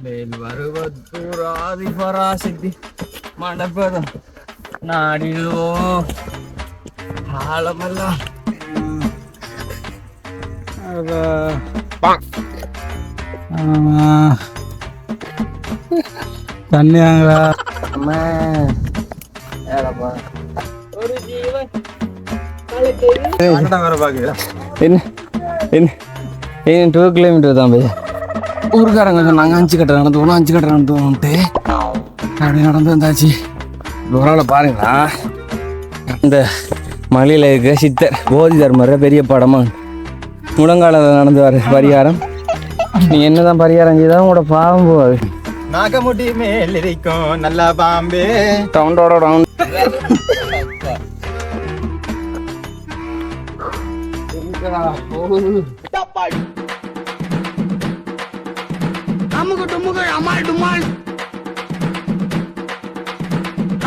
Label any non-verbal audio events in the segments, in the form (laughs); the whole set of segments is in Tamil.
மேல் வருவதூராதி பராசக்தி மண்டபதம் நாடிடுவோ ஆழமெல்லாம் தண்ணியாங்களா ஒரு ஜீவன் என்ன என்ன டூ கிலோமீட்டர் தான் பையா ஊருக்காரங்க சொன்னாங்க அஞ்சு கட்டை நடந்து போகணும் அஞ்சு கட்டை நடந்து போகணுன்ட்டு அப்படி நடந்து வந்தாச்சு. தூரால பாருங்களா. அந்த மலையில் இருக்க சித்தர் போதி தர்மர பெரிய படமா. முழங்கால நடந்து வர பரிகாரம். நீ என்னதான் பரிகாரம் செய்தாலும் உங்களோட பாவம் போகாது. நாகமுடி மேல் இருக்கும் நல்ல பாம்பே. ரவுண்டோட ரவுண்ட் அமுகு டுமுகள் அமால் டுமால்.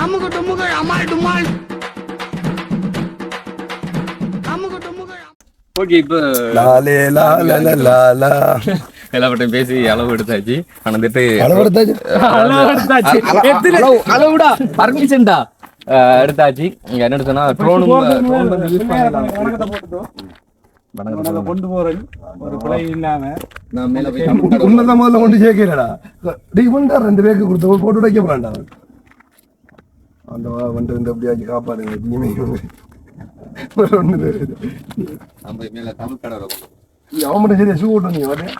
அமுகு டுமுகள் அமால் டுமால். ஓகே இப்போ (laughs) பேசி அளவு எடுத்தாச்சு ஆனந்துட்டு அளவெடுத்தாச்சு? அளவுடா. பர்மிஷன்டா எடுத்தாச்சு. இங்க என்ன எடுத்தோம்னா ட்ரோனும் ட்ரோன் வந்து யூஸ் பண்ணலாம் கொண்டு போறேன் ஒரு பிழை இல்லாம. நான் மேல போய் உன்னதான் முதல்ல கொண்டு சேர்க்கிறடா. டீ பண்ணா ரெண்டு பேருக்கு கொடுத்த போட்டு வைக்க போறான்டா அவன். அந்த வா- வந்து இந்த எப்படியாச்சும் காப்பாடுங்க. நம்ம மேல தமிழ் அவன் மட்டும் சரியா ஷூ ஓட்டு நீ வரேன்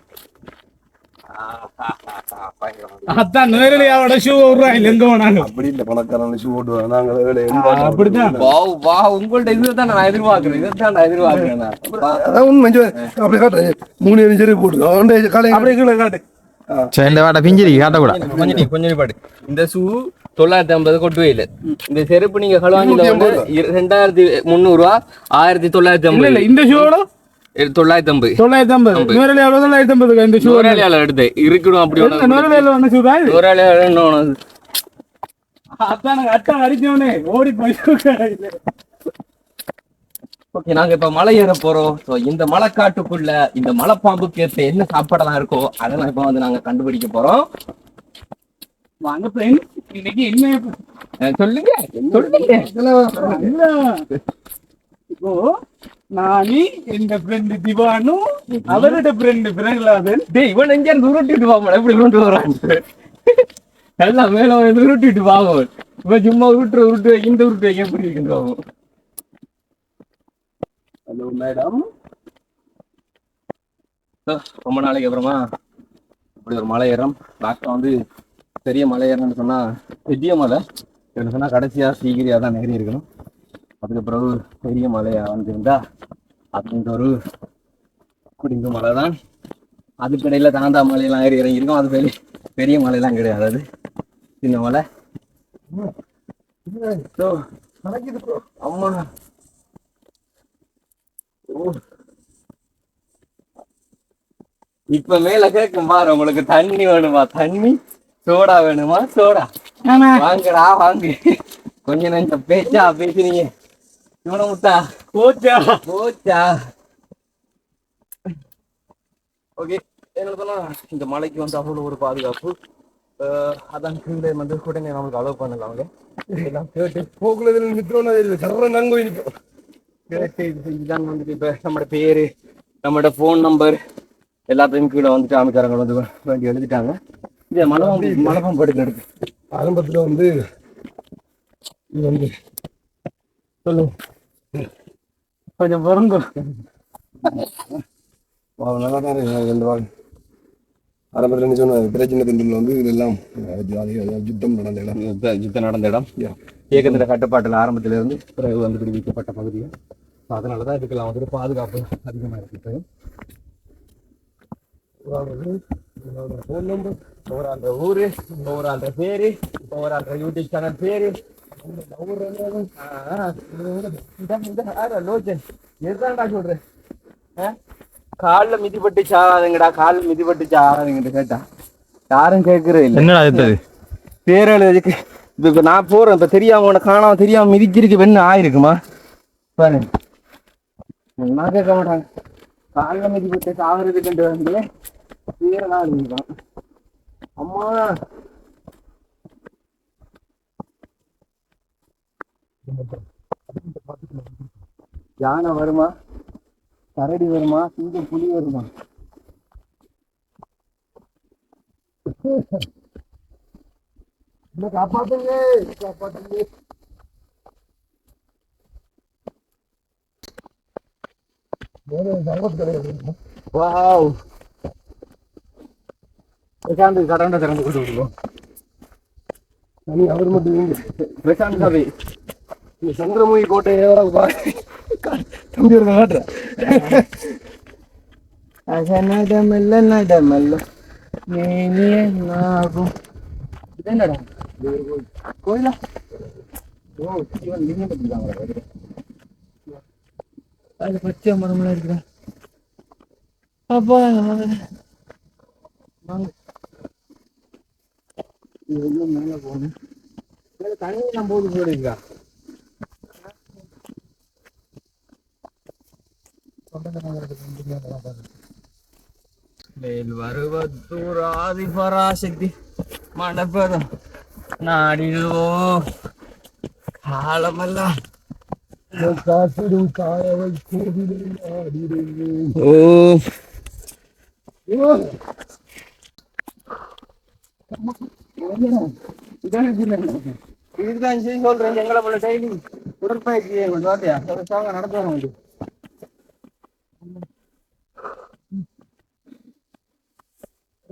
அதான் நேரடியாவோட ஷூ விடுறாங்க எங்க வேணாலும் அப்படி இல்லை பணக்காரன் ஷூ ஓட்டுவாங்க நாங்க அப்படிதான் வா வா உங்கள்ட்ட இதுதான் நான் எதிர்பார்க்கிறேன். இதுதான் நான் எதிர்பார்க்கிறேன். அதான் உண்மை. அப்படி காட்டுறேன் மூணு ஏழு சரி போட்டு அப்படியே கீழே காட்டு. வாடா பிஞ்சிரி காட்டக்கூடாது கொஞ்சம் கொஞ்சம் பாடு. இந்த ஷூ தொள்ளாயிரத்தி ஐம்பது கொட்டுவையில் இந்த செருப்பு நீங்க கழுவாஞ்சில வந்து ரெண்டாயிரத்தி முந்நூறுவா ஆயிரத்தி தொள்ளாயிரத்தி இல்ல இல்ல ஐம்பது இந்த ஷூவோட தொள்ளாயிரத்தி ஐம்பது தொள்ளாயிரத்தி ஐம்பது தொள்ளாயிரத்தி ஐம்பதுக்கு இந்த ஷூ நூறாளியால எடுத்து இருக்கணும் அப்படி என்ன நேரடியால வந்த ஷூ தான்? நூறாளியால இன்னொன்னு அதான் நாங்க அட்டம் அடிச்சோடனே ஓடி போய் ஓகே நாங்க இப்ப மலை ஏற போறோம். ஸோ இந்த மலைக்காட்டுக்குள்ள இந்த மலைப்பாம்புக்கு ஏற்ற என்ன சாப்பாடெல்லாம் இருக்கோ அதெல்லாம் இப்ப வந்து நாங்க கண்டுபிடிக்க போறோம். வாங்க இன்னைக்கு என்ன? சொல்லுங்க. சொல்லுங்க. இல்ல. இப்போ நானி எங்க ஃப்ரெண்டு திவானு அவரோட ஃப்ரெண்டு பிரகலாதன். டேய் இவன் எங்க இருந்து உருட்டிட்டு போக எப்படி கொண்டு வரான்? எல்லாம் மேல உருட்டிட்டு வாங்க இவன் சும்மா உருட்டு உருட்டு இந்த உருட்டு வைக்க எப்படி இருக்குன்னு ஹலோ மேடம் ரொம்ப நாளைக்கு அப்புறமா இப்படி ஒரு மலை ஏறம் லாஸ்ட்ல வந்து பெரிய மலை ஏறணும்னு சொன்னா பெரிய மலை. என்ன சொன்னா கடைசியா சீக்கிரியா தான் ஏறி இருக்கணும். அதுக்கு பிறகு பெரிய மலையா வந்திருந்தா அப்படின்ற ஒரு குடிங்க மலை தான் அதுக்கு இடையில தாந்தா மலையெல்லாம் ஏறி இறங்கியிருக்கோம். அது பெரிய பெரிய மலையெல்லாம் கிடையாது அது. சின்ன மலை. So, அம்மா. இப்ப மேல கேட்கும் பாரு உங்களுக்கு தண்ணி வேணுமா? தண்ணி? சோடா வேணுமா? சோடா. வாங்கடா வாங்க. கொஞ்ச நேரம் பேச்சா பேசுறீங்க இவன முட்டா கோச்சா போச்சா ஓகே என்ன சொன்னா இந்த மலைக்கு வந்து அவ்வளோ ஒரு பாதுகாப்பு அதான் கீழே வந்து உடனே நமக்கு அலோவ் பண்ணல அவங்க எல்லாம் கேட்டு போக்குல நிற்கிறோம் சர்ற நன்கு நிற்கும் கேட்டு வந்துட்டு இப்போ நம்மளோட பேரு நம்மளோட ஃபோன் நம்பர் எல்லாத்தையும் கீழே வந்துட்டு அமைச்சாரங்க வந்து வேண்டி எழுதிட்டாங்க இது மலபம் மலபம் படுக்க எடுக்கு ஆரம்பத்துல வந்து இது வந்து சொல்லுங்க கொஞ்சம் பொறுங்க. வா, நல்லா தான் இருக்கு. ரெண்டு வாங்க ஆரம்பத்தில் என்ன சொன்ன பிரச்சனை திண்டில் வந்து இதெல்லாம் யுத்தம் நடந்த இடம். யுத்த- யுத்தம் நடந்த இடம். இயக்கத்தின் கட்டுப்பாட்டில் ஆரம்பத்துல இருந்து பிறகு வந்து விடுவிக்கப்பட்ட பகுதிகள் ஸோ அதனால தான் இதுக்கெல்லாம் வந்துட்டு பாதுகாப்பு அதிகமாக இருக்கு ஃபோன் நம்பர் ஒவ்வொரு அந்த ஊரு ஒவ்வொரு அந்த பேரு ஒவ்வொரு அந்த யூடியூப் சேனல் பேரு. எதுதான்டா சொல்றேன் காலில் மிதிப்பட்டு சாகாதுங்கடா காலில் மிதிப்பட்டு சாகாதுங்கிட்ட கேட்டா யாரும் கேட்கறது இல்லை என்னடா இப்ப நான் போறேன். இப்ப தெரியாம உனக்கு காணாம தெரியாம மிதிச்சிருக்கு வெண்ணு ஆயிருக்குமா? பாரு. நான் கேட்க மாட்டாங்க காலைல மிதிப்பட்டு சாகுறதுக்குன்ட்டு வந்து பேர நாள் இருக்கான் அம்மா யானை வருமா? கரடி வருமா? சிங்கம் புலி வருமா? காப்பாத்துங்க? காப்பாத்துங்க? வாவ். பிரசாந்த் கடண்ட திறந்து கொண்டு விடுவோம். அவர் மட்டும். பிரசாந்த் சபை இந்த சந்திரமுகி கோட்டையை தம்பி ஒரு காட்டுறேன் நடமெல்ல நடமெல்ல நீ என்னாகும் இது என்னடா கோயிலா? ஓ இவன் லிங்கம் பத்திருக்காங்களா அது பச்சை மரம்லாம் இருக்குடா அப்பா. வாங்க. மேல போகணும். மேல தண்ணி எல்லாம் போது போயிருக்கா மேல் வருவத்தூர் ஆதி பராசக்தி மண்டபதம் நாடிடுவோ காலமெல்லாம் காசிடும் காயவை கோவிலை ஆடிடுவேன் ஓ. இதுதான் சொல்றேன். எங்களை போல டெய்லி உடற்பயிற்சி செய்யணும்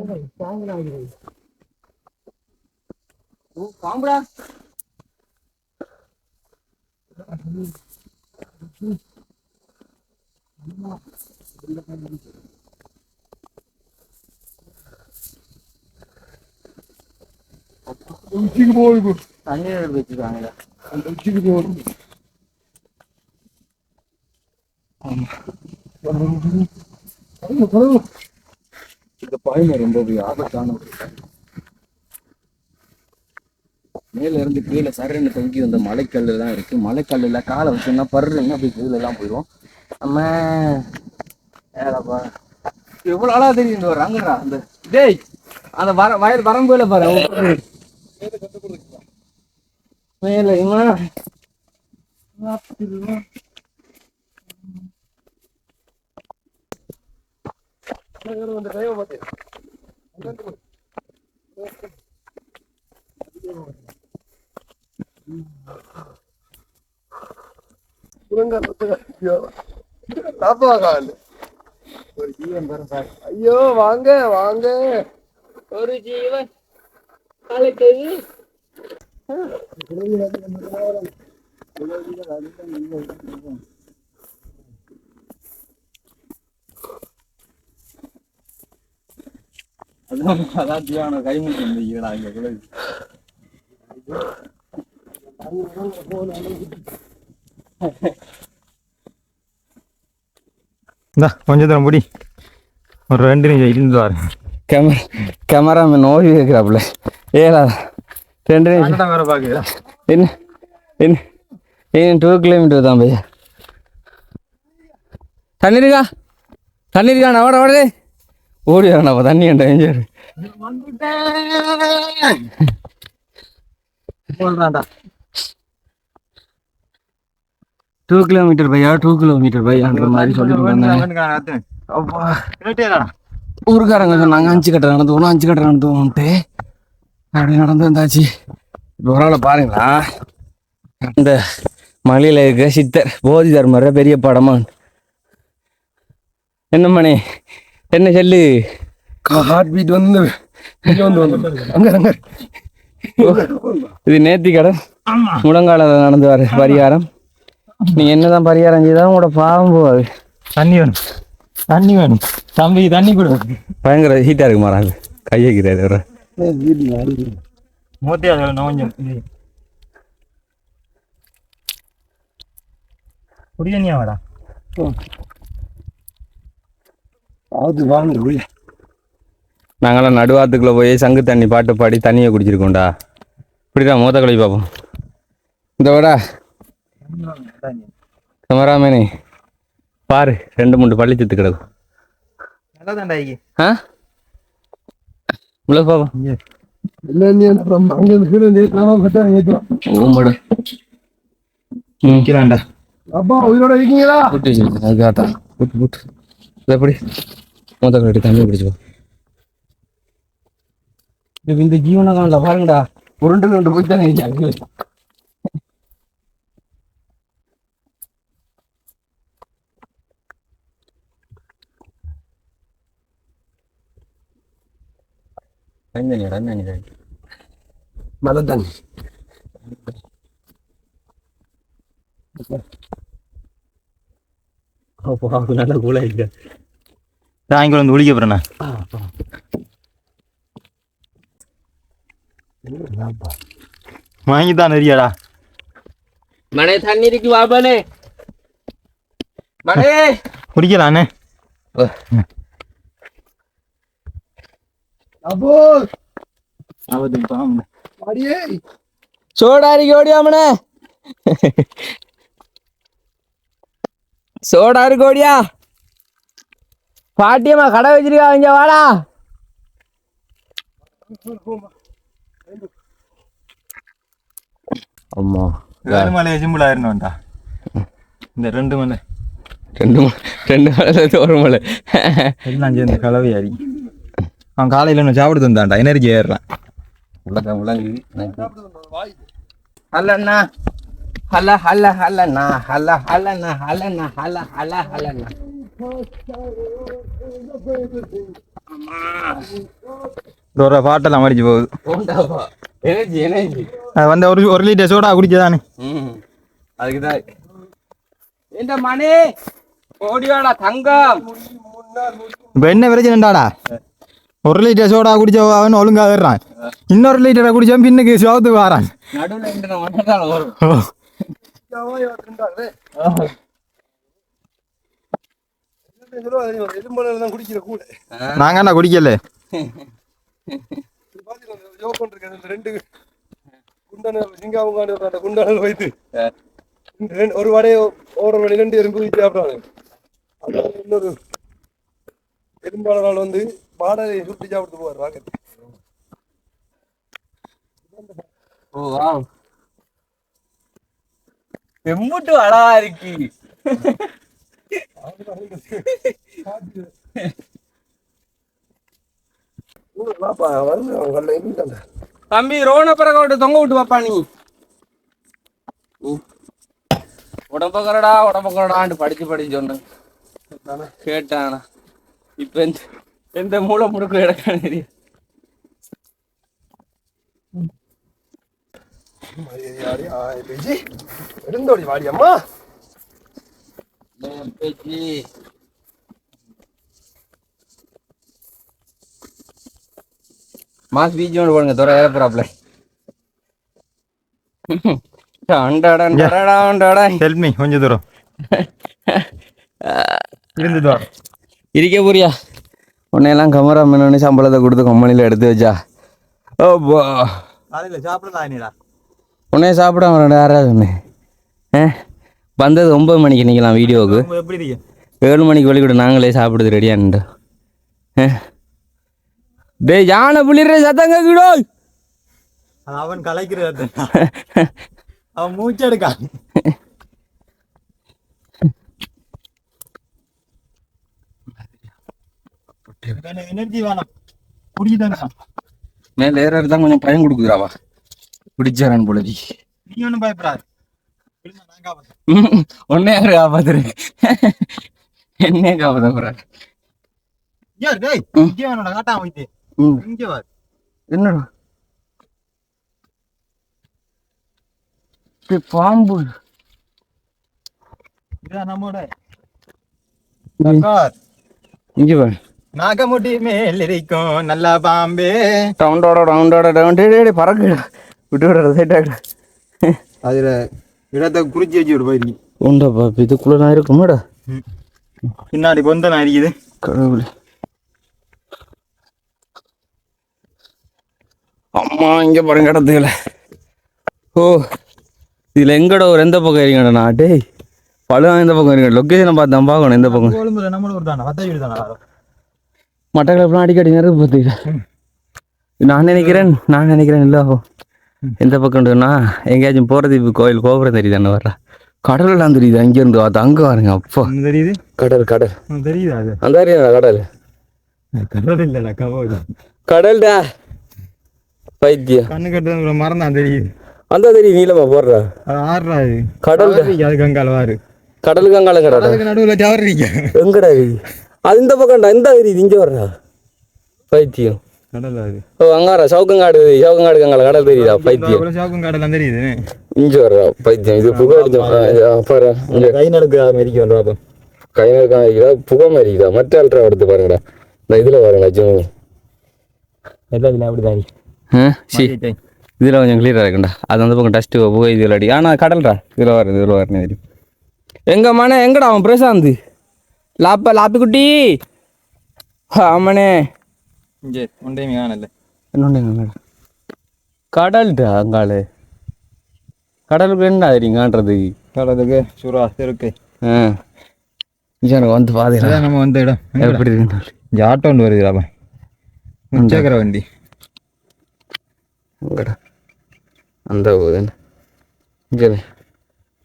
முடியும் பாம்புடா உச்சிக்கு போகுது தண்ணீர் வச்சுருக்காங்க அந்த உச்சிக்கு போகுது இந்த பாய்மை ரொம்ப ஆபத்தான ஒரு மேல இருந்து கீழே சரன்னு தொங்கி வந்த மலைக்கல்லு தான் இருக்கு. மலைக்கல்லுல காலை வச்சோம்னா பருன்னு அப்படி கீழே எல்லாம் போயிடும் நம்ம ஏலப்பா எவ்வளவு ஆளா தெரியும் இந்த ஒரு அங்கடா அந்த டேய் அந்த வர வயல் வரம்புல பாரு. மேல இவன் ஐயோ. வாங்க வாங்க. ஒரு ஜீவன். அழைத்தது அதான் அதான் தியான கைமுட்டு இருந்தீங்களா இங்க கூட. இந்தா கொஞ்சம் தூரம் முடி. ஒரு ரெண்டு நிமிஷம் இருந்து வாரு. கேமரா கேமராமேன் ஓய்வு கேட்குறாப்புல ஏலா ரெண்டு நிமிஷம். வேற பாக்குறா என்ன என்ன ஏன் டூ கிலோமீட்டர் தான் பையா? தண்ணி இருக்கா? தண்ணி இருக்கா? நான் ஓட ஓடே. ஓடி வரணும் தண்ணி என்ற எஞ்சாரு போடுறான்டா. டூ கிலோமீட்டர் பையா? டூ கிலோமீட்டர் பையான்ற மாதிரி சொல்லிட்டு அப்பா ஊருக்காரங்க சொன்னாங்க அஞ்சு கட்டை நடந்து போகணும் அஞ்சு கட்டை நடந்து போகணுன்ட்டு அப்படி நடந்து வந்தாச்சு. இப்போ ஒரு ஆளை பாருங்களா. அந்த மலையில இருக்க சித்தர் போதி தர்மர பெரிய படமா என்ன மணி? என்ன சொல்லு? ஹார்ட் பீட் வந்து இது நேர்த்தி கடன். முழங்கால நடந்து வர பரிகாரம். நீங்க என்னதான் பரிகாரம் செய்தாலும் உங்களோட பாவம் போகாது. தண்ணி வேணும். தண்ணி வேணும். தம்பி தண்ணி கொடு. பயங்கர ஹீட்டா இருக்கு மாறாங்க. கையக்கிறாரு அவரை மூத்தியா கொஞ்சம் குடி தண்ணியா வாடா. அது வாங்க உள்ள. நாங்களாம் நடுவாத்துக்குள்ள போய் சங்கு தண்ணி பாட்டு பாடி தண்ணியை குடிச்சிருக்கோம்டா. இப்படிடா மூத்த கழுவி பார்ப்போம். இந்த விடா. கேமராமேனே பாரு ரெண்டு மூணு பள்ளி சுத்து கிடக்கும். ஆ? உள்ள கீழே அப்பா உயிரோட இருக்கீங்களா? எப்படி மொத்த கட்டி தண்ணி பிடிச்சிக்கோ இது இந்த ஜீவனை காணல பாருங்கடா. உருண்டு ரெண்டு போய் தானே அங்கே தண்ணி தண்ணி தண்ணி. மழை தண்ணி. அப்போ நல்லா கூலாக இருக்கு சாயங்காலம் வந்து ஒழிக்க போறேண்ணா. வாங்கி தான் நிறையாடா. மனே தண்ணி இருக்கு வாபானே மனே குடிக்கலாண்ணே. அப்போ அவது பாம்பு அடியே. சோடா இருக்கு ஓடியாமனே சோடா இருக்கு ஓடியா. பாட்டியம்மா கடை வச்சிருக்கா இங்க வாடா. அம்மா ரெண்டு மலை சிம்பிள் ஆயிருந்தோம்டா இந்த ரெண்டு மலை. ரெண்டு மலை ரெண்டு மலை ஒரு மலை. எல்லாம் சேர்ந்து கலவையாரி அவன் காலையில் ஒன்று சாப்பிட்டு வந்தான்டா எனர்ஜி ஏறுறான். உள்ளங்க உள்ளங்க ஹலண்ணா ஹல ஹல ஹலண்ணா ஹல ஹலண்ணா ஹலண்ணா ஹல ஹல ஹலண்ணா ஒரு பாட்டெல்லாம் மடிச்சு போகுது. அது வந்து ஒரு ஒரு லிட்டர் சோடா குடிச்சதானே அதுக்குதான். இந்த மணி? ஓடிவாடா தங்கம். இப்போ என்ன பிரச்சனைடாடா ஒரு லிட்டர் சோடா குடிச்ச அவன் ஒழுங்கா ஏறுறான் இன்னொரு லிட்டரை குடிச்சவன் பின்னுக்கு சோத்துக்கு வாரான். நடுவில் இந்த மண்ணதால வரும் ஓ. எலும்புல தான் குடிக்கிற கூட நாங்க என்ன குடிக்கல. ஒரு வடையை ஒரு வடை ரெண்டு எறும்பு அது இன்னொரு எறும்பாளரால் வந்து பாடலை சுட்டி சாப்பிட்டு போடுறாங்க ஓ வா. எம்புட்டு அழகா இருக்கு. தம்பி ரோன பிறகு தொங்க விட்டு பாப்பா நீ. உடம்பக்கரடா உடம்பக்கரடான்னு படிச்சு படிச்சு சொன்னேன் கேட்டானா. இப்ப எந்த எந்த மூளை முடுக்கு எடுக்கான்னு தெரியும் எடுந்தோடி வாடி அம்மா. பேச்சு மாஸ் பீச் ஒன்று போடுங்க துறை ஏறப்புறாப்ல ஹெல்ப் மீ கொஞ்சம் தூரம் இருந்து தூரம் இருக்க புரியா உன்னையெல்லாம் கமரா மீனோன்னு சம்பளத்தை கொடுத்து கம்பெனியில் எடுத்து வச்சா ஓப்பா காலையில் சாப்பிடலாம் உன்னைய சாப்பிட வரேன் யாராவது ஒன்று ஆ வந்தது ஒம்பது மணிக்கு நிற்கலாம் வீடியோவுக்கு. எப்படி ஏழு மணிக்கு வெளிக்கூட நாங்களே சாப்பிடுறது ரெடியான்ட்டு டேய் யானை புளிற சத்தம் கேக்குடோ அது அவன் கலைக்கிறது (laughs) அவன் மூச்சு எடுக்கான் எனர்ஜி வேணும். குடிக்குதாங்க மேலே ஏறது தான் கொஞ்சம் பயம் கொடுக்குறாவா பிடிச்சாரான் போலடி. நீ ஒன்றும் பயப்படாது. ஒன்னே (laughs) யாரு காப்பாத்துரு (laughs) என்னைய காப்பாத்த போறாரு. என்னடா பாம்பு. இங்க பாரு நாகமுடி மேல் இருக்கும் நல்ல பாம்பே. ரவுண்டோட ரவுண்டே டேய் பறக்கு. விட்டு விடுற சைட்டாக அதுல இடத்தை குறிச்சு வச்சு விடு போயிருக்கு உண்டா பாப்பா இதுக்குள்ள நான் இருக்குமாடா பின்னாடி பொந்தலாம் இருக்குது கடவுளே. அம்மா இங்க பாருங்க இடத்துல ஓ இதுல எங்கட ஒரு எந்த பக்கம் இருக்கீங்கடா நான்? டேய் பழுவா எந்த பக்கம் இருக்கீங்க லொக்கேஷனை பார்த்து தான் பார்க்கணும் எந்த பக்கம்? மட்டக்களப்புலாம் அடிக்கடி நெருப்பு பார்த்துக்கிட்டா நான் நினைக்கிறேன் நான் நினைக்கிறேன் இல்லை (laughs) எந்த பக்கம்னா எங்கேயாச்சும் போகிறது இப்போ கோயில் கோபுரம் தெரியுது என்ன வர்றா? கடல்லாம் தெரியுது? அங்கேருந்து அது அங்கே பாருங்க அப்பா. தெரியுது? கடல் கடல். தெரியுதா அது? அந்த கடல். கடல் இல்லைல்ல கவோது கடல்டா. பைத்தியம். கண்ணு கட்டுறது மரம் தான் தெரியுது. அந்த தெரியும் நீளமா போடுறா. ஆடுறா அது. கடல் அது கங்கால வாரு. கடலுக்கு அங்கால கடல் நடுவில் டவர் எங்கடா அது இந்த பக்கம்டா இந்த தெரியுது இங்கே வர்றா. பைத்தியம். கடல் ஓ அங்காரா சவுக்கங்காடு சவுக்கங்காடு கங்கால கடல் தெரியுதா பைத்தியம் சாக்கும் கடலாம் தெரியுது இங்கே வர்றா பைத்தியம் இது புகை அடிச்சோம் கை நடக்கு அமெரிக்க வந்து பார்ப்போம் கை நேரம் இருக்குதா புகை மாதிரி இருக்குதா மற்ற அல்ட்ரா எடுத்து பாருங்கடா இந்த இதில் பாருங்களா ஜூம் எல்லாத்துலையும் அப்படி தான் சி இதில் கொஞ்சம் கிளியராக இருக்குண்டா அது அந்த பக்கம் டஸ்ட்டு புகை இதில் அடி ஆனால் கடல்டா இதில் வரும் இதில் வரணும் தெரியும் எங்க மனே எங்கடா அவன் பிரசாந்த் லாப்ப லாப்பி குட்டி கடல்டா அங்காளு. கடலுக்கு என்ன தெரியுங்கான்றது கடலுக்கு சுறா இங்க எனக்கு வந்து பாதையில நம்ம வந்த இடம். எப்படி இருக்குன்னு இங்கே ஆட்டோ ஒன்று வருதுடாப்பா முச்சக்கர வண்டி. அந்த இங்கே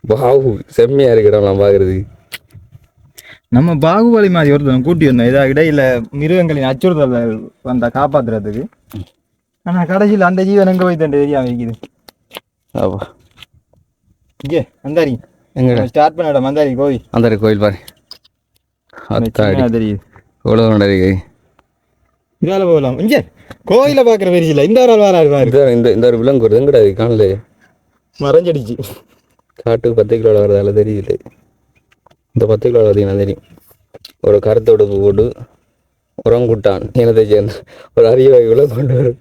பாவு செம்மையாக இருக்கடலாம் பார்க்குறதுக்கு நம்ம பாகுபலி மாதிரி ஒருத்தன் கூட்டி வந்தோம். இதாக இடையில மிருகங்களின் அச்சுறுத்தல் வந்தா காப்பாத்துறதுக்கு. ஆனா கடைசியில் அந்த ஜீவன் எங்க போய் தண்டு தெரியாம இருக்குது. அப்பா இங்கே மந்தாரி. எங்கடா ஸ்டார்ட் பண்ண இடம் மந்தாரி கோவில் அந்த இருக்கு கோயில் பாரு. தெரியுது? எவ்வளோ நடக்கு இதால போகலாம். இங்கே கோயில பாக்குற பெரிய இல்லை இந்த ஒரு வராரு பாரு. இந்த இந்த ஒரு விலங்கு வருது. எங்கடா காணல. மறைஞ்சடிச்சு. காட்டுக்கு பத்து கிலோ வரதால தெரியல. இந்த பத்து கிலோ பார்த்தீங்கன்னா தெரியும். ஒரு கருத்து உடுப்பு போட்டு உரங்குட்டான் இனத்தை சேர்ந்த ஒரு அரிய வகைகளை கொண்டு வரும்.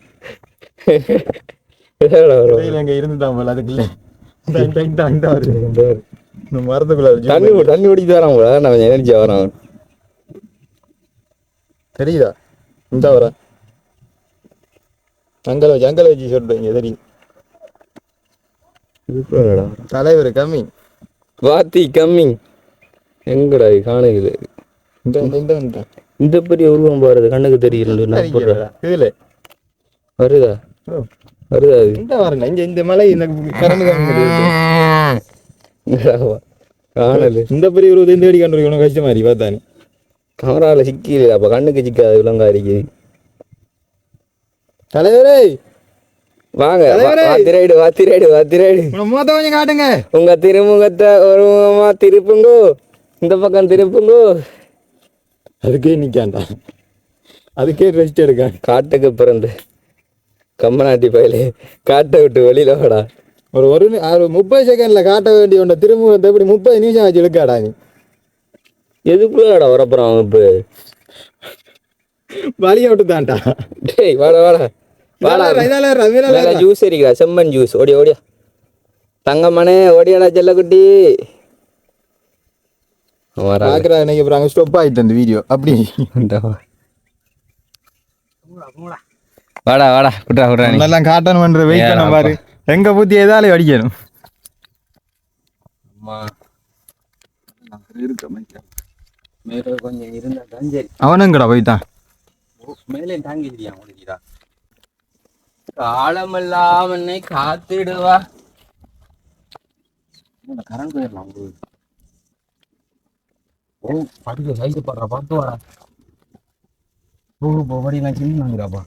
தண்ணி கூட நான் கொஞ்சம் எனர்ஜியாக வரான். தெரியுதா? இந்த வர அங்கல வச்சு அங்கல வச்சு சொல்றீங்க தெரியும். தலைவர் கம்மி வாத்தி கம்மி எங்கடா காணுது? இந்த பெரிய உருவம் பாருது கண்ணுக்கு தெரியல இதுல வருதா. வருதா இந்த வரல இங்க இந்த மலை இந்த கரண்ட் காணல. இந்த பெரிய ஒரு இந்த வெடி கண்டு உனக்கு கஷ்டமா இருக்கு பார்த்தானே கேமராவில் சிக்கல அப்போ கண்ணுக்கு சிக்காது விலங்கா இருக்குது. தலைவரே! வாங்க! வாத்திரைடு வாத்திரைடு வாத்திரைடு கொஞ்சம் காட்டுங்க. உங்க திருமுகத்தை ஒரு முகமா திருப்புங்கோ. இந்த பக்கம் திருப்புங்கோ. அதுக்கே நிக்காண்டா அதுக்கே ரெஸ்ட் எடுக்க காட்டுக்கு பிறந்து கம்மநாட்டி பயலே காட்டை விட்டு வெளியில வாடா. ஒரு ஒரு ஒரு முப்பது செகண்ட்ல காட்ட வேண்டிய ஒன்றை திரும்ப எப்படி முப்பது நிமிஷம் ஆச்சு இழுக்காடா நீ. எதுக்குள்ளடா வரப்போறான் அவன் இப்போ? வழியை விட்டு தான்டா டேய் வாடா வாடா. வாடா. ஜூஸ் இருக்கா செம்மன் ஜூஸ் ஓடியா ஓடியா. தங்கம்மனே ஓடியாடா செல்லக்குட்டி. இன்னைக்கு அப்புறம் அங்கே ஸ்டாப் ஆயிட்டு அந்த வீடியோ அப்படி. வாடா வாடா குட்ரா குட்ரா நீ. நல்லா காட்டணும் பண்ற வெயிட் பண்ண பாரு. எங்க புத்தி ஏதாலும் அடிக்கணும். அம்மா. இருக்க மேல கொஞ்சம் இருந்தா தான் சரி. அவனுங்கடா போய்தான் மேலே தாங்கிடுறியா உனக்குடா காலமெல்லாம் என்னை காத்திடுவா. கரண்ட் போயிடலாம் ஓ படிக்க சைட்டு பாடுறா பார்த்து வாடா ஓ போடி நான் சின்னாங்கிறாப்பா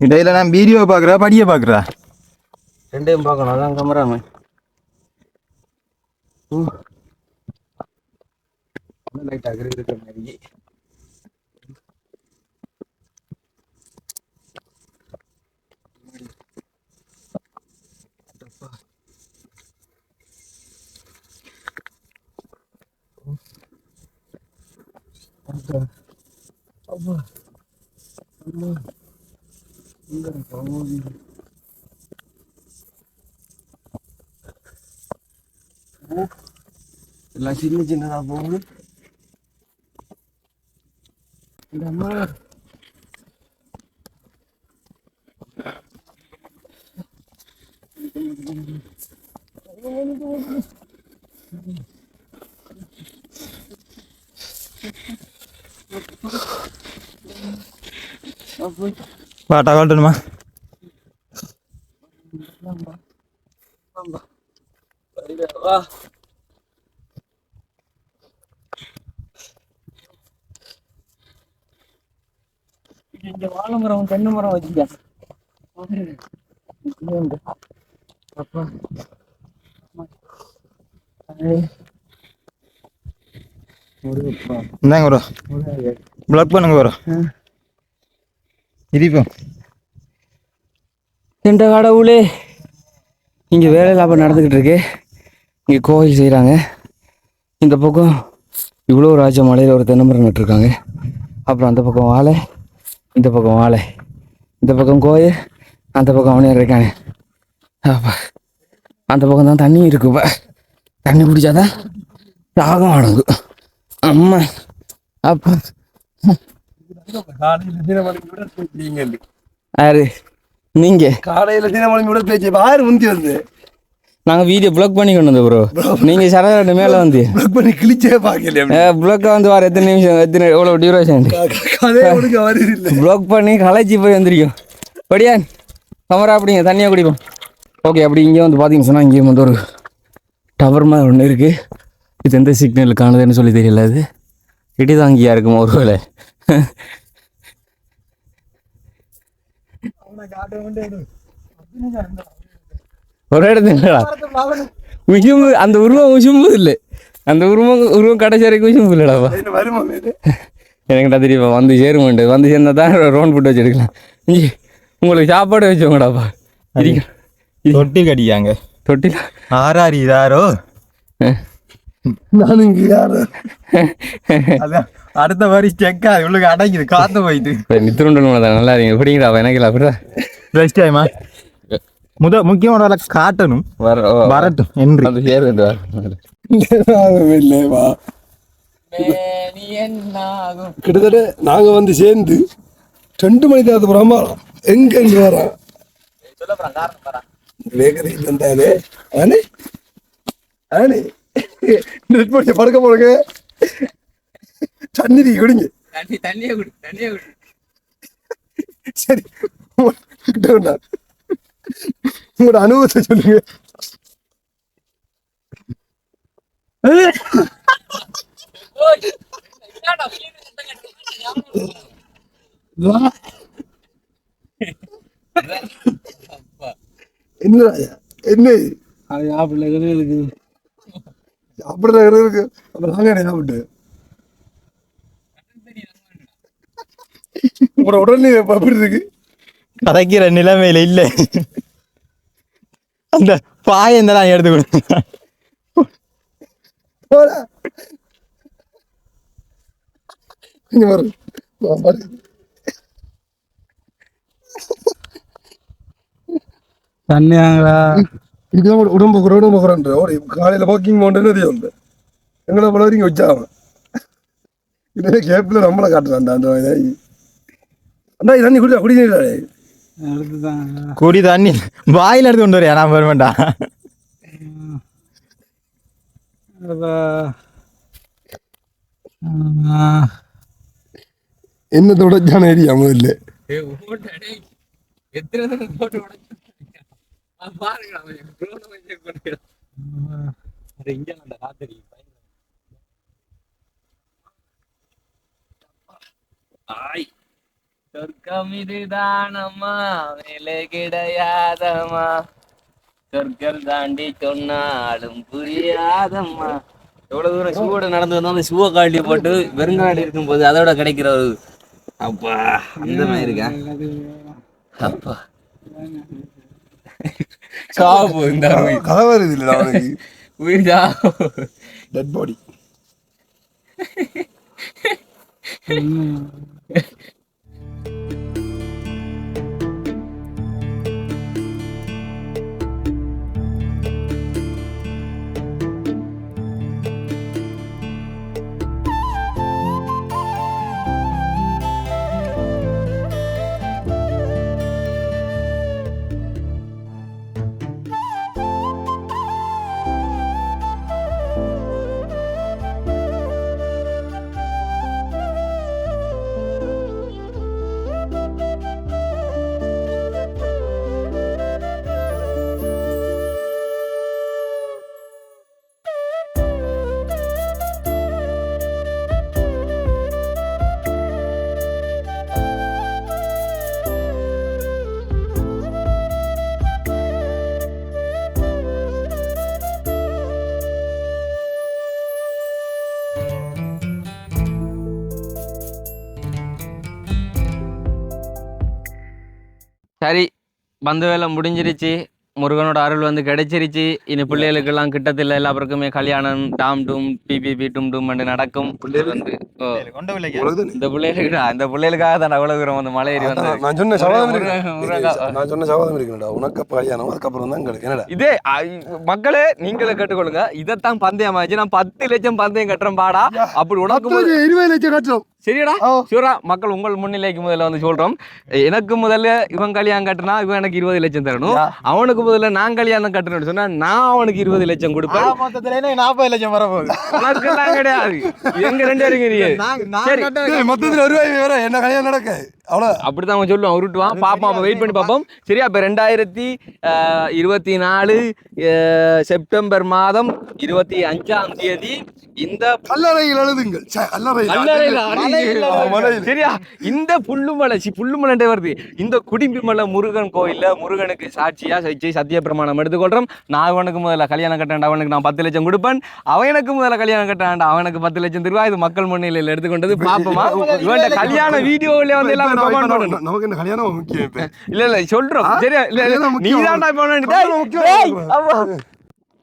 இடையில நான் வீடியோ பாக்குறா படிய பாக்குறா ரெண்டையும் பார்க்கணும் அதான் கேமராமேன் லைட் அகரி இருக்கிற மாதிரி. எல்லாம் சின்ன சின்னதா போகுது இந்த அம்மா பாட்டா காட்டணுமா வா இங்க வாழை மரம் தென்னை மரம் வச்சுக்க அப்பா. இந்தாங்க வரும் பிளாக் பண்ணுங்க வரும் இடிப்போம். என்ற கடவுளே இங்கே வேலை லாபம் நடந்துக்கிட்டு இருக்கு. இங்கே கோயில் செய்கிறாங்க இந்த பக்கம் இவ்வளோ ராஜ மலையில் ஒரு தென்னமரம் நட்டுருக்காங்க. அப்புறம் அந்த பக்கம் வாழை இந்த பக்கம் வாழை இந்த பக்கம் கோயில் அந்த பக்கம் அவனே இருக்காங்க அப்பா அந்த பக்கம் தான் தண்ணி இருக்குப்பா தண்ணி குடிச்சாதான் தாகம் அடங்கும் அம்மா அப்பா. காலையில தினமணி கூட பேசுறீங்க யாரு? நீங்கள் காலையில பேச்சு முந்தி வந்து? நாங்கள் வீடியோ ப்ளாக் பண்ணி கொண்டு வந்தோம் ப்ரோ நீங்கள் சரவண மேலே வந்து. பிளாக் பண்ணி கிழிச்சே பார்க்கல ப்ளாக் வந்து வர. எத்தனை நிமிஷம்? எத்தனை எவ்வளோ டியூரேஷன் ப்ளாக் பண்ணி கலைச்சி போய் வந்திருக்கோம். படியான் கமரா அப்படிங்க தண்ணியாக குடிப்போம். ஓகே அப்படி இங்கே வந்து பார்த்தீங்கன்னு சொன்னால் இங்கேயும் வந்து ஒரு டவர் மாதிரி ஒன்று இருக்குது இது எந்த சிக்னல் காணுதுன்னு சொல்லி தெரியல அது. இடிதாங்கியா இருக்குமா ஒரு வேளை ஒரு இடத்துல உசும்பு அந்த உருவம் உசும்பு இல்லை. அந்த உருவம் உருவம் கடைசி வரைக்கும் உசும்பு இல்லைடாப்பா எனக்குடா தெரியுமா வந்து சேருமாண்டு வந்து சேர்ந்தா தான் ரவுண்ட் போட்டு வச்சுருக்கலாம். இங்கே உங்களுக்கு சாப்பாடு வச்சவங்கடாப்பா இடிக்க தொட்டி கடிக்காங்க தொட்டில? ஆறாரி இதாரோ? நானும் இங்க யாரு? அதான் (laughs) அடுத்த மாதிரி செக்கா இவ்வளவு அடைக்குது காத்து போயிட்டு. இப்போ நித்திருண்டல் தான் நல்லா இருக்கீங்க. எப்படிங்கடா எனக்கு இல்லை அப்படிடா பெஸ்ட் டைமா முத முக்கியமான காட்டணும். வர வரட்டும் என்று வந்து சேருண்டு இல்லைவா கிட்டத்தட்ட நாங்க வந்து சேர்ந்து ரெண்டு மணி நேரத்து பிரமாணம் எங்க இங்க வரோம் வேகதையில் வந்தாலே ஆனே ஆனே. நெட் போட்டு படுக்க போடுங்க. தண்ணி குடிங்க தண்ணி தண்ணியை குடி தண்ணியை குடி சரி கிட்ட வேண்டாம். உங்களோட அனுபவத்தை சொல்லுங்க என்ன ராஜா? என்ன இது? அது ஆப்பிள் இருக்குது அப்படிதான் இருக்கு அப்ப நாங்க என்ன சாப்பிட்டு உங்களோட உடனே அப்படி இருக்கு? கதைக்கிற நிலைமையில இல்ல. அந்த பாயம் தான் எடுத்து கொடுங்க. போடா. இங்க வரும். தண்ணியாங்களா இதுதான் உட- உடம்பு குறை உடம்பு குறைன்ற. ஓடி காலையில் வாக்கிங் போன்றேன்னு தெரியும் வந்து. எங்களை போல வரைக்கும் வச்சாம இதே கேப்பில் நம்மளை காட்டுறான்டா அந்த இதாகி அண்ணா இது தண்ணி குடிக்கிறீங்களா எடுத்துதான் குடி தண்ணி வாயில எடுத்து கொண்டு வரையா? நான் வருவேன்டா என்னத்தோட ஜான ஏரியா முதல்ல? ஆய். சொர்க்கம் இதுதானம்மா மேலே கிடையாதம்மா. சொர்க்கம் தாண்டி சொன்னாலும் புரியாதம்மா. எவ்வளவு தூரம் ஷூவோட நடந்து வந்தோம் அந்த ஷூவை காட்டி போட்டு வெறுங்காடி இருக்கும்போது அதோட கிடைக்கிற ஒரு அப்பா அந்த மாதிரி இருக்கா? அப்பா. (laughs) சாவு இந்த கதை வருது இல்லை அவனுக்கு உயிர் சாவு டெட் பாடி பந்து வேலை முடிஞ்சிருச்சு. முருகனோட அருள் வந்து கிடைச்சிருச்சு. இனி பிள்ளைகளுக்கெல்லாம் கிட்டத்தில் எல்லாருக்குமே கல்யாணம் டாம் டூம் பிபிபி டும் டும் என்று நடக்கும். வந்து இந்த பிள்ளைகளுக்கு இந்த பிள்ளைகளுக்காக தான் அவ்வளவு தூரம் வந்து மலை ஏறி வந்தது. நான் சொன்ன. நான் சொன்ன சவாதம் இருக்குடா உனக்கு கல்யாணம் அதுக்கப்புறம் தான் என்னடா? இதே மக்களே நீங்களே கேட்டுக்கொள்ளுங்க. இதைத்தான் பந்தயம் ஆச்சு. நான் பத்து லட்சம் பந்தயம் கட்டுறேன் பாடா. அப்படி உனக்கு இருபது லட்சம் கட்டுறோம். சரியாடா? சிவரா மக்கள் உங்கள் முன்னிலைக்கு முதல்ல வந்து சொல்றோம். எனக்கு முதல்ல இவன் கல்யாணம் கட்டினா இவன் எனக்கு இருபது லட்சம் தரணும். அவனுக்கு முதல்ல நான் கல்யாணம் கட்டணும்னு சொன்னா நான் அவனுக்கு இருபது லட்சம் கொடுப்பேன். மொத்தத்துல என்ன நாற்பது லட்சம் வரப்போகுது. உனக்கெல்லாம் கிடையாது. எங்க ரெண்டு பேரும் மொத்தத்துல ஒரு என்ன கல்யாணம் நடக்க அவ்வளோ அப்படிதான் அவன் சொல்லுவான். உருட்டுவான். பாப்போம் அப்ப வெயிட் பண்ணி பார்ப்போம். சரியா? இப்ப ரெண்டாயிரத்தி இருபத்தி நாலு செப்டம்பர் மாதம் இருபத்தி அஞ்சாம் தேதி இந்த கல்லறையில் எழுதுங்கள் கல்லறையில். சரியா? இந்த புல்லுமலை சி புல்லுமலை வருது. இந்த குடிம்பிமலை முருகன் கோயில்ல முருகனுக்கு சாட்சியா வச்சு சத்திய பிரமாணம் எடுத்துக்கொள்றோம். நான் அவனுக்கு முதல்ல கல்யாணம் கட்டாண்டா அவனுக்கு நான் பத்து லட்சம் கொடுப்பேன். அவனுக்கு முதல்ல கல்யாணம் கட்டாண்டா அவனுக்கு பத்து லட்சம் தருவா. இது மக்கள் முன்னிலையில் எடுத்துக்கொண்டது. பாப்போமா? இவன் கல்யாண வீடியோல வந்து எல்லாம் நமக்கு என்ன கல்யாணம் முக்கியம் இப்ப? (laughs) இல்ல இல்ல சொல்றோம். சரியா? இல்ல நீ.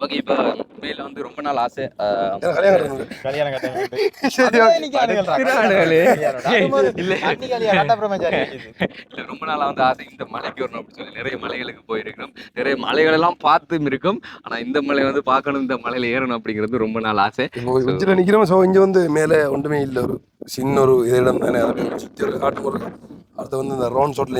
ஓகே இப்ப மேல வந்து ரொம்ப நாள் ஆசை. கல்யாணம். (laughs) (laughs) இல்ல. ரொம்ப நாளா வந்து ஆசை. இந்த மலைக்கு வரணும் அப்படின்னு சொல்லி நிறைய மலைகளுக்கு போயிருக்கிறோம். நிறைய மலைகள் எல்லாம் பார்த்தும் இருக்கும். ஆனா இந்த மலை வந்து பார்க்கணும் இந்த மலையில ஏறணும் அப்படிங்கிறது ரொம்ப நாள் ஆசை. நிக்கிறோம். ஸோ இங்க வந்து மேலே ஒன்றுமே இல்லை. ஒரு சின்ன ஒரு இடம் தானே அது சுற்றி ஒரு காட்டு ஒரு அடுத்து வந்து இந்த ரவுண்ட் ஷாட்ல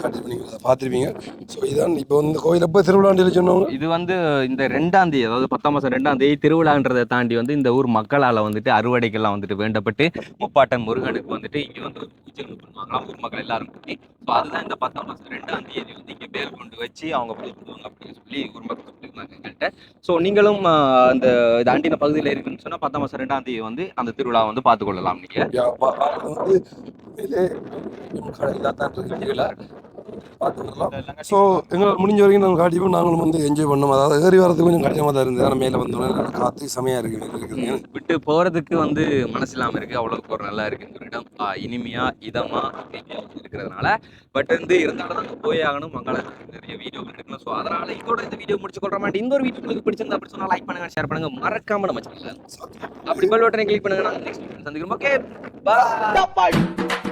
காட்டிருப்பீங்க அதை பார்த்துருப்பீங்க. ஸோ இதான் இப்போ வந்து கோயில் எப்போ திருவிழாண்டியில் சொன்னவங்க? இது வந்து இந்த ரெண்டாம் தேதி அதாவது பத்தாம் மாதம் ரெண்டாம் தேதி திருவிழான்றதை தாண்டி வந்து இந்த ஊர் மக்களால வந்துட்டு அறுவடைக்கெல்லாம் வந்துட்டு வேண்டப்பட்டு முப்பாட்டன் முருகனுக்கு வந்துட்டு இங்க வந்து ஒரு பூஜைகள் பண்ணுவாங்களாம் ஊர் மக்கள் எல்லாரும் கூட்டி ஸோ அதுதான் இந்த பத்தாம் மாதம் ரெண்டாம் தேதி வந்து இங்க பேர் கொண்டு வச்சு அவங்க பூஜை பண்ணுவாங்க அப்படின்னு சொல்லி ஊர் மக்கள் எங்கள்கிட்ட ஸோ நீங்களும் அந்த தாண்டின பகுதியில் இருக்குன்னு சொன்னா பத்தாம் மாதம் ரெண்டாம் தேதி வந்து அந்த திருவிழா வந்து பார்த்து கொள்ளலாம் பார்த்துக்கலாம். ஸோ எங்களால் முடிஞ்ச வரைக்கும் நாங்கள் காட்டிப்போம். நாங்களும் வந்து என்ஜாய் பண்ணோம் அதாவது ஏறி வரதுக்கு கொஞ்சம் கடினமாக தான் இருந்தது ஆனால் மேலே வந்தோடனே காற்று செமையாக இருக்குது இருக்குது விட்டு போறதுக்கு வந்து மனசு இல்லாம இருக்கு. அவ்வளவுக்கு ஒரு நல்லா இருக்கு இந்த இடம். ஆஹ் இனிமையா இதமா அமைதியா இருக்கிறதுனால. பட் வந்து இருந்தாலும் நாங்க போய் ஆகணும். மங்களத்துக்கு நிறைய வீடியோ எடுக்கணும் ஸோ அதனால இதோட இந்த வீடியோ முடிச்சு கொள்ற மாதிரி இந்த ஒரு வீடியோ உங்களுக்கு பிடிச்சிருந்தா அப்படி சொன்னா லைக் பண்ணுங்க ஷேர் பண்ணுங்க. மறக்காம நம்ம சேனல் அப்படி பெல் பட்டனை கிளிக் பண்ணுங்க நாங்க நெக்ஸ்ட் சந்திக்கிறோம். Okay bye